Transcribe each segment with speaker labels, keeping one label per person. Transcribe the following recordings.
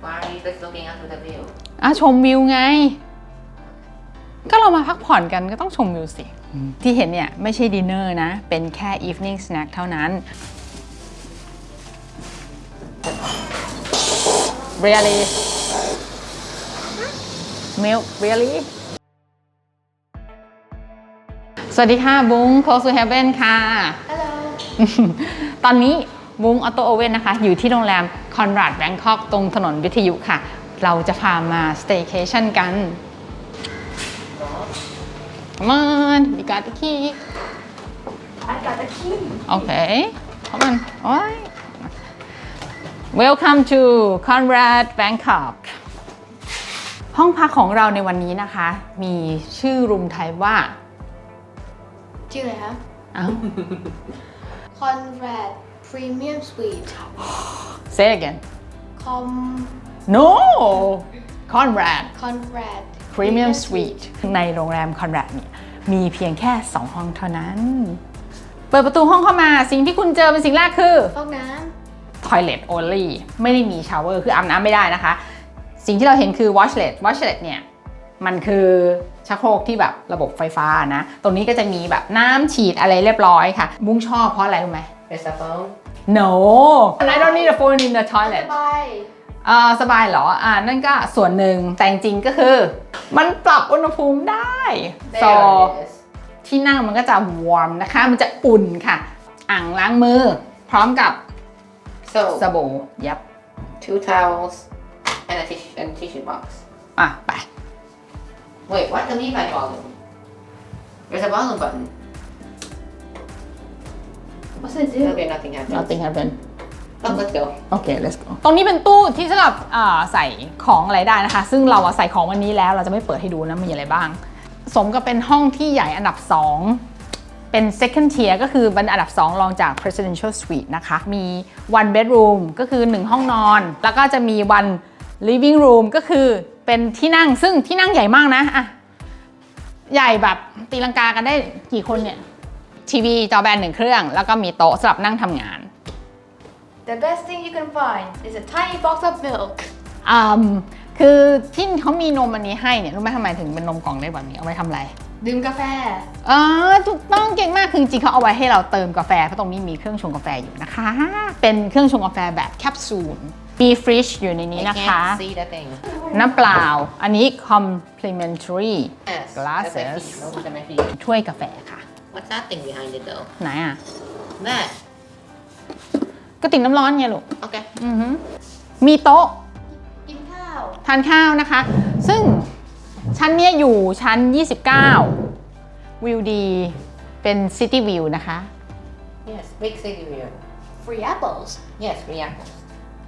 Speaker 1: Why are you just looking out to the view?
Speaker 2: อะชมวิวไง ก็เรามาพักผ่อนกันก็ต้องชมวิวสิ ที่เห็นเนี่ย ไม่ใช่ดินเนอร์นะ เป็นแค่ evening snack เท่านั้น really milk really สวัสดีค่ะ บุ้ง close to heaven ค่ะ
Speaker 3: Hello
Speaker 2: ตอนนี้บุ้งออโตโอเว่นนะคะ อยู่ที่โรงแรม คอนราดแบงคอกตรงถนนวิทยุค่ะ เราจะพามา staycation กัน Come on we got the key
Speaker 3: I got the key
Speaker 2: okay come on alright welcome to Conrad Bangkok ห้องพักของเราในวันนี้นะคะ มีชื่อรูมไทยว่า
Speaker 3: ชื่ออะไรคะ
Speaker 2: อ้าว
Speaker 3: Conrad Premium Suite
Speaker 2: say it again
Speaker 3: Com
Speaker 2: no Conrad
Speaker 3: Conrad
Speaker 2: Premium Suite ในโรงแรมคอนแรดเนี่ยมีเพียงแค่ 2 ห้องเท่านั้น เปิดประตูห้องเข้ามาสิ่งที่คุณเจอเป็นสิ่งแรกคือ
Speaker 3: ห้องน้
Speaker 2: toilet only ไม่ได้มี shower คืออาบน้ำไม่ได้นะคะ สิ่งที่เราเห็นคือ washlet washlet เนี่ย มันคือชักโครกที่แบบระบบไฟฟ้านะ ตรงนี้ก็จะมีแบบน้ำฉีดอะไรเรียบร้อยค่ะบุ้งชอบเพราะอะไรรู้ไหม
Speaker 1: There's a phone.
Speaker 2: no I don't need a phone in the ำ toilet
Speaker 3: สบาย
Speaker 2: อ่าสบายเหรอ อ่านั่นก็ส่วนหนึ่งแต่จริงๆก็คือ มันปรับอุณหภูมิได้
Speaker 1: There
Speaker 2: โซ
Speaker 1: it is.
Speaker 2: ที่นั่งมันก็จะวอร์มนะคะ มันจะอุ่นค่ะ อ่างล้างมือ พร้อมกับ
Speaker 1: So
Speaker 2: สบู่ยับ
Speaker 1: two towels and a tissue and tissue box.
Speaker 2: อะไป
Speaker 1: Wait, what the Levi volume? There's a volume button.
Speaker 3: What's it do
Speaker 1: Okay, nothing happened.
Speaker 2: nothing happen
Speaker 1: Oh, let's go.
Speaker 2: โอเค let's go ตรงนี้เป็นตู้ที่สำหรับอ่าใส่ของอะไรได้นะคะ ซึ่งเราอะใส่ของวันนี้แล้วเราจะไม่เปิดให้ดูนะมีอะไรบ้าง สมกับเป็นห้องที่ใหญ่อันดับ 2 เป็น second tier ก็คือเป็นอันดับ 2 รองจาก presidential suite นะคะ มี one bedroom ก็คือ 1 ห้องนอน แล้วก็จะมี one living room ก็คือเป็นที่นั่งซึ่งที่นั่งใหญ่มากนะอะใหญ่แบบตีลังกากันได้กี่คนเนี่ย ทีวีจอแบนหนึ่งเครื่อง แล้วก็มีโต๊ะสำหรับนั่งทำงาน
Speaker 3: The best thing you can find is a tiny box of milk
Speaker 2: อืมคือที่เขามีนมอันนี้ให้เนี่ยรู้ไหมทำไมถึงเป็นนมกล่องได้แบบนี้เอาไว้ทำอะไร
Speaker 3: ดื่มกาแฟ
Speaker 2: อ๋อถูกต้องเก่งมากคือจริงๆเขาเอาไว้ให้เราเติมกาแฟเพราะตรงนี้มีเครื่องชงกาแฟอยู่นะคะ เป็นเครื่องชงกาแฟแบบแคปซูลมีฟริชอยู่ในนี้
Speaker 1: I
Speaker 2: นะคะ
Speaker 1: can't see the thing.
Speaker 2: น้ำเปล่า อันนี้ complimentary
Speaker 1: Yes.
Speaker 2: Glasses.
Speaker 1: That's my feet. Those are my feet.
Speaker 2: ถ้วยกาแฟค่ะ
Speaker 1: What's that thing behind it though?
Speaker 2: ไหนอะ
Speaker 1: That.
Speaker 2: กระติกน้ำร้อนไงลูก
Speaker 1: Okay.
Speaker 2: อือหือมีโต๊ะ
Speaker 3: กินข้าว
Speaker 2: ทานข้าวนะคะ ซึ่งชั้นเนี้ยอยู่ชั้น 29 วิวดี เป็น City View นะคะ
Speaker 1: Yes. Big city view.
Speaker 3: free apples
Speaker 1: Yes, three apples.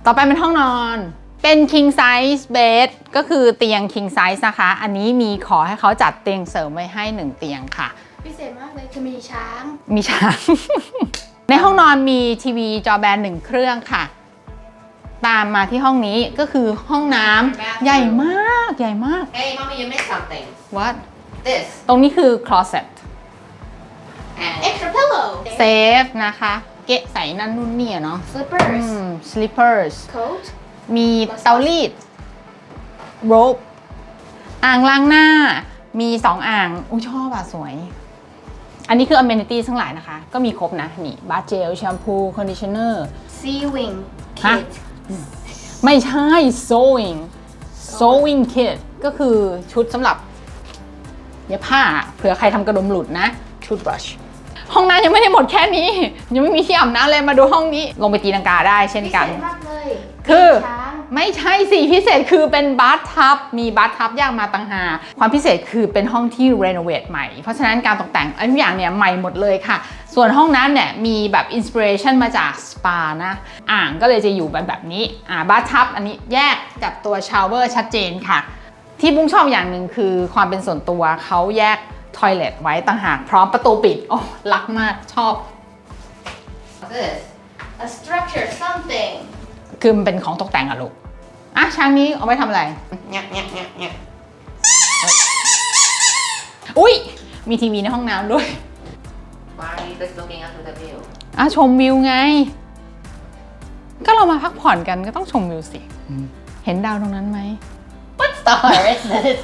Speaker 2: ต่อไปเป็นห้องนอน เป็น king size bed ก็คือเตียง king size นะคะ อันนี้มีขอให้เขาจัดเตียงเสริมไว้ให้1เตียงค่ะ
Speaker 3: พิเศษมากเลยคือมีช้าง
Speaker 2: มีช้าง ในห้องนอนมีทีวีจอแบนหนึ่งเครื่องค่ะ ตามมาที่ห้องนี้ก็คือห้องน้ำใหญ่มากใหญ่มาก
Speaker 1: Hey, mommy, you missed something.
Speaker 2: what
Speaker 1: This.
Speaker 2: ตรงนี้คือ closet
Speaker 1: And
Speaker 3: extra pillow
Speaker 2: เซฟนะคะ เกะใส่นั่นนู่นเนี่ยเนาะ
Speaker 3: slippers
Speaker 2: อืม slippers
Speaker 3: coat
Speaker 2: มีเตารีด rope อ่างล้างหน้า มีสองอ่าง อุ้ยชอบอะ สวย อันนี้คือ amenities ทั้งหลายนะคะ ก็มีครบนะ นี่บาร์เจลแชมพูคอนดิชเนอร์
Speaker 3: sea wing
Speaker 2: ฮะ
Speaker 3: kit
Speaker 2: ไม่ใช่ sewing sewing kit ก็คือชุดสำหรับเย็บผ้าเผื่อใครทำกระดุมหลุดนะชุด brush ห้องน้ำยังไม่ได้หมดแค่นี้ ยังไม่มีที่อาบน้ำเลยมาดูห้องนี้ ลงไปตีลังกาได้เช่น
Speaker 3: พิ
Speaker 2: กั
Speaker 3: เศ
Speaker 2: น
Speaker 3: ษมากเลย
Speaker 2: คือ
Speaker 3: มีช้าง
Speaker 2: ไม่ใช่สิพิเศษคือเป็นบาร์ทับมีบาร์ทับย่างมาต่างหากความพิเศษคือเป็นห้องที่รีโนเวทใหม่ เพราะฉะนั้นการตกแต่งทุกอย่างเนี่ยใหม่หมดเลยค่ะ ส่วนห้องนั้นเนี่ยมีแบบอินสปิเรชันมาจากสปานะอ่างก็เลยจะอยู่แบบแบบนี้อ่าบาร์ทับอันนี้แยกกับตัวชาวเวอร์ชัดเจนค่ะ ที่บุ้งชอบอย่างหนึ่งคือความเป็นส่วนตัวเขาแยกทอยเลทไว้ต่างหากพร้อมประตูปิดโอ้รักมากชอบ
Speaker 1: this?
Speaker 3: a structure something
Speaker 2: คือมันเป็นของตกแต่งอะลูกอะช้างนี้เอาไว้ทำอะไร
Speaker 1: Nyah, nyah, nyah, nyah.
Speaker 2: อุ้ยมีทีวีในห้องน้ำด้วย
Speaker 1: Why are you just looking out to the view?
Speaker 2: อะชมวิวไง ก็เรามาพักผ่อนกันก็ต้องชมวิวสิ เห็นดาวตรงนั้นไหม
Speaker 1: What star is this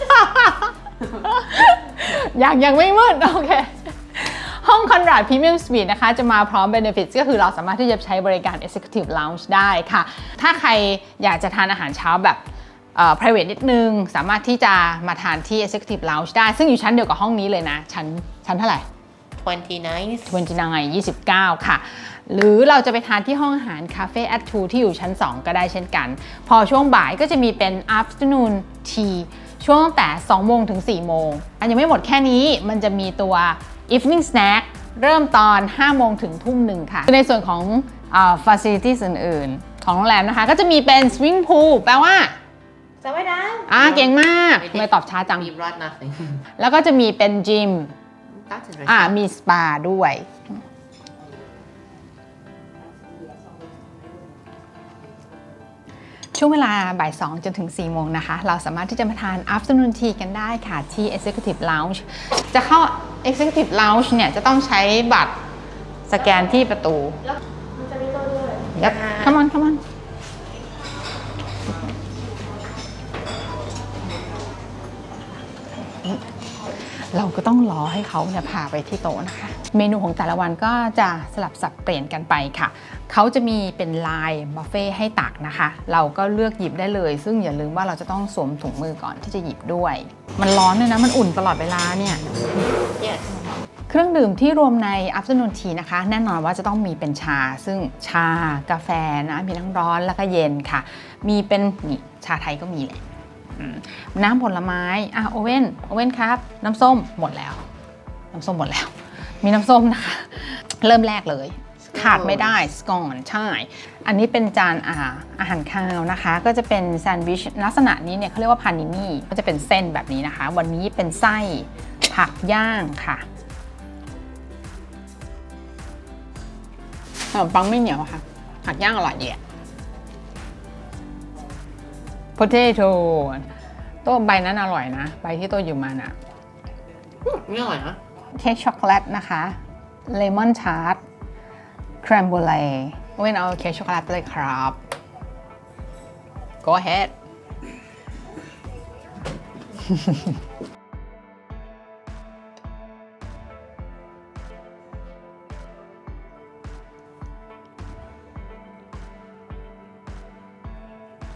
Speaker 2: ยังยังไม่มืดโอเค ห้อง Conrad Premium Suite นะคะ จะมาพร้อม Benefits ก็คือเราสามารถที่จะใช้บริการ Executive Lounge ได้ค่ะ ถ้าใครอยากจะทานอาหารเช้าแบบเอ่อ private นิดนึง สามารถที่จะมาทานที่ Executive Lounge ได้ ซึ่งอยู่ชั้นเดียวกับห้องนี้เลยนะ ชั้นชั้นเท่าไหร่
Speaker 1: 29
Speaker 2: 29 29ค่ะ หรือเราจะไปทานที่ห้องอาหาร Cafe at 2ที่อยู่ชั้น 2 ก็ได้เช่นกัน พอช่วงบ่ายก็จะมีเป็น afternoon tea ช่วงตั้งแต่ 2 โมงถึง 4 โมง อันยังไม่หมดแค่นี้มันจะมีตัว evening snack เริ่มตอน 5 โมงถึงทุ่มหนึ่งค่ะ ในส่วนของอ่า facilities อื่นๆ ของโรงแรมนะคะ ก็จะมีเป็น swimming pool แปลว่า
Speaker 3: สวัสดี
Speaker 2: อ่าเก่งมาก
Speaker 1: ไม่
Speaker 2: ทำ
Speaker 1: ได้
Speaker 2: ไมตอบช้าจัง
Speaker 1: We brought nothing
Speaker 2: แล้วก็จะมีเป็นจิม
Speaker 1: That's interesting
Speaker 2: อ่ามีสปาด้วย ช่วงเวลาบ่าย 2 จนถึง 4 โมงนะคะ เราสามารถที่จะมาทาน afternoon tea กันได้ค่ะ ที่ executive lounge จะเข้า executive lounge เนี่ยจะต้องใช้บัตรสแกนที่ประตู
Speaker 3: แล้วมันจะมีตัวด้วย
Speaker 2: ยับ come on come on เราก็ต้องรอให้เขาเนี่ยพาไปที่โต๊ะนะคะ เมนูของแต่ละวันก็จะสลับสับเปลี่ยนกันไปค่ะ เขาจะมีเป็นลายบุฟเฟ่ให้ตักนะคะ เราก็เลือกหยิบได้เลย ซึ่งอย่าลืมว่าเราจะต้องสวมถุงมือก่อนที่จะหยิบด้วย มันร้อนด้วยนะ มันอุ่นตลอดเวลาเนี่ย
Speaker 1: Yes
Speaker 2: เครื่องดื่มที่รวมใน afternoon tea นะคะ แน่นอนว่าจะต้องมีเป็นชา ซึ่งชากาแฟนะมีทั้งร้อนแล้วก็เย็นค่ะ มีเป็นนี่ชาไทยก็มีแหละน้ำผลไม้อะโอเว่นโอเว่นครับ น้ำส้มหมดแล้ว น้ำส้มหมดแล้ว มีน้ำส้มนะคะ เริ่มแรกเลย ขาดไม่ได้สกอนใช่ อันนี้เป็นจานอาอาหารข้าวนะคะ ก็จะเป็นแซนด์วิชลักษณะนี้เนี่ยเขาเรียกว่าพานินี่ก็จะเป็นเส้นแบบนี้นะคะ วันนี้เป็นไส้ผักย่างค่ะขนมปังไม่เหนียวอะค่ะ ผักย่างอร่อยดีอะ potato ตัวใบนั้นอร่อยนะ ใบที่ตัวอยู่มาน่ะ
Speaker 1: ไม่อร่อยนะ
Speaker 2: เค้กช็อกโกแลตนะคะ เลมอนทาร์ต ครมบูเลเว้นเอาเค้กช็อกโกแลตไปเลยครับ go ahead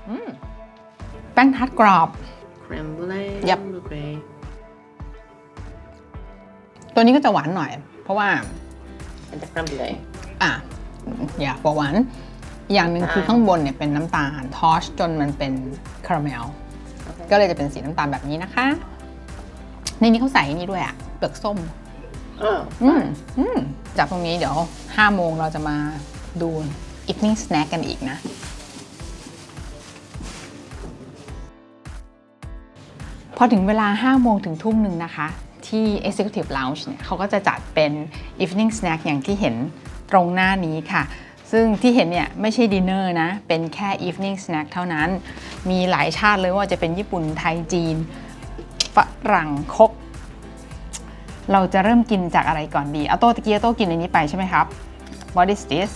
Speaker 2: อืมแป้งทัดกรอบ
Speaker 1: Creme brulee
Speaker 2: Yep.
Speaker 1: okay
Speaker 2: ตัวนี้ก็จะหวานหน่อย เพราะว่า
Speaker 1: and the creme brulee
Speaker 2: อะอย่าบอกหวานอีกอย่างหนึ่งคือข้างบนเนี่ยเป็นน้ำตาลทอชจนมันเป็นคาราเมล ก็เลยจะเป็นสีน้ำตาลแบบนี้นะคะ ในนี้เขาใส่นี่ด้วยอะเปลือกส้ม
Speaker 1: oh
Speaker 2: อืมอืมจากตรงนี้เดี๋ยว5โมงเราจะมาดู evening snack กันอีกนะ พอถึงเวลา5โมงถึงทุ่มหนึ่งนะคะ ที่ Executive Lounge เนี่ยเขาก็จะจัดเป็น evening snack อย่างที่เห็น ตรงหน้านี้ค่ะ ซึ่งที่เห็นเนี่ยไม่ใช่ดินเนอร์นะ เป็นแค่ evening snack เท่านั้น มีหลายชาติเลยว่าจะเป็นญี่ปุ่นไทยจีนฝรั่งคก เราจะเริ่มกินจากอะไรก่อนดีเอาโต้ตะกี้อาโต้กินในนี้ไปใช่ไหมครับ What is this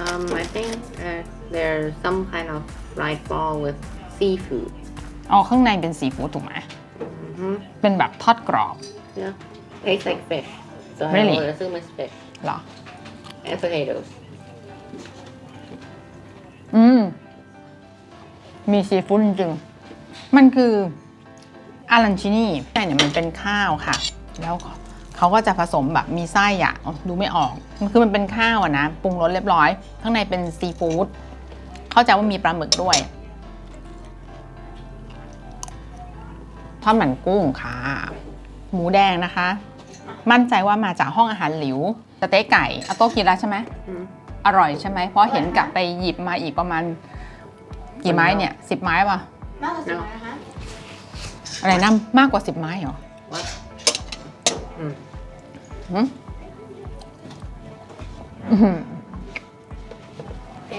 Speaker 1: um I think uh, there's some kind of fried ball with seafood
Speaker 2: อ๋อข้างในเป็นซีฟู้ดถูกไหม
Speaker 1: Mhm.
Speaker 2: เป็นแบบทอดกรอบ
Speaker 1: yeah tastes like fish so
Speaker 2: Really?
Speaker 1: I would assume it's fish
Speaker 2: เหรอ
Speaker 1: and potatoes
Speaker 2: อืม มีซีฟู้ดจริงๆมันคืออารันชินีใช่เนี่ยมันเป็นข้าวค่ะ แล้วเขาก็จะผสมแบบมีไส้อะดูไม่ออก มันคือมันเป็นข้าวอะนะ ปรุงรสเรียบร้อย ข้างในเป็นซีฟู้ด เข้าใจว่ามีปลาหมึกด้วย ทอดมันกุ้งค่ะ หมูแดงนะคะ มั่นใจว่ามาจากห้องอาหารหลิว สเต๊กไก่อาโต้กินแล้วใช่ไหม
Speaker 1: อืม
Speaker 2: อร่อยใช่ไหมเพราะเห็นกลับไปหยิบมาอีกประมาณ กี่ไม้เนี่ยสิบไม้ป่ะ
Speaker 3: มากกว่าสิบนะคะ
Speaker 2: อะไรนะมากกว่าสิบไม้เหรอ
Speaker 1: what อืม
Speaker 2: หืมอื้อหือ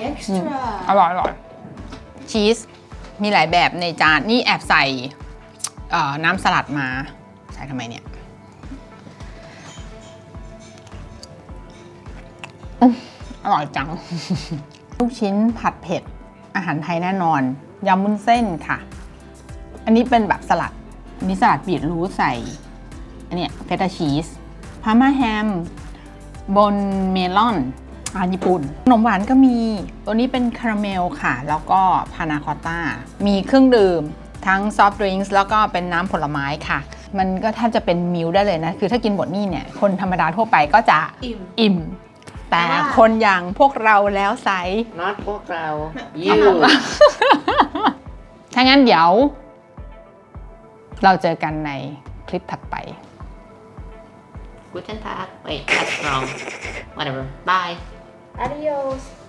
Speaker 3: extra
Speaker 2: อร่อยอร่อยชีสมีหลายแบบในจานนี่แอบใส่เอ่อน้ำสลัดมา ใส่ทำไมเนี่ย อื้ออร่อยจัง ลูกชิ้นผัดเผ็ด อาหารไทยแน่นอน ยำมุ้นเส้นค่ะ อันนี้เป็นแบบสลัด อันนี้สลัดบีทรูทใส่ อันเนี้ยเฟตาชีส พาม่าแฮม บนเมลอนอาหารญี่ปุ่น ขนมหวานก็มี ตัวนี้เป็นคาราเมลค่ะ แล้วก็พานาคอตต้า มีเครื่องดื่ม ทั้งซอฟต์ดริงก์แล้วก็เป็นน้ำผลไม้ค่ะ มันก็แทบจะเป็นมิลได้เลยนะ คือถ้ากินหมดนี่เนี่ย คนธรรมดาทั่วไปก็จะ
Speaker 3: อิ่ม
Speaker 2: อิ่ม แต่
Speaker 3: ว่า
Speaker 2: คนอย่างพวกเราแล้วไซส์
Speaker 1: not พวกเรา you
Speaker 2: ถ้างั้นเดี๋ยว เราเจอกันในคลิปถัดไป
Speaker 1: guten tag wait that's wrong whatever bye
Speaker 3: Adios.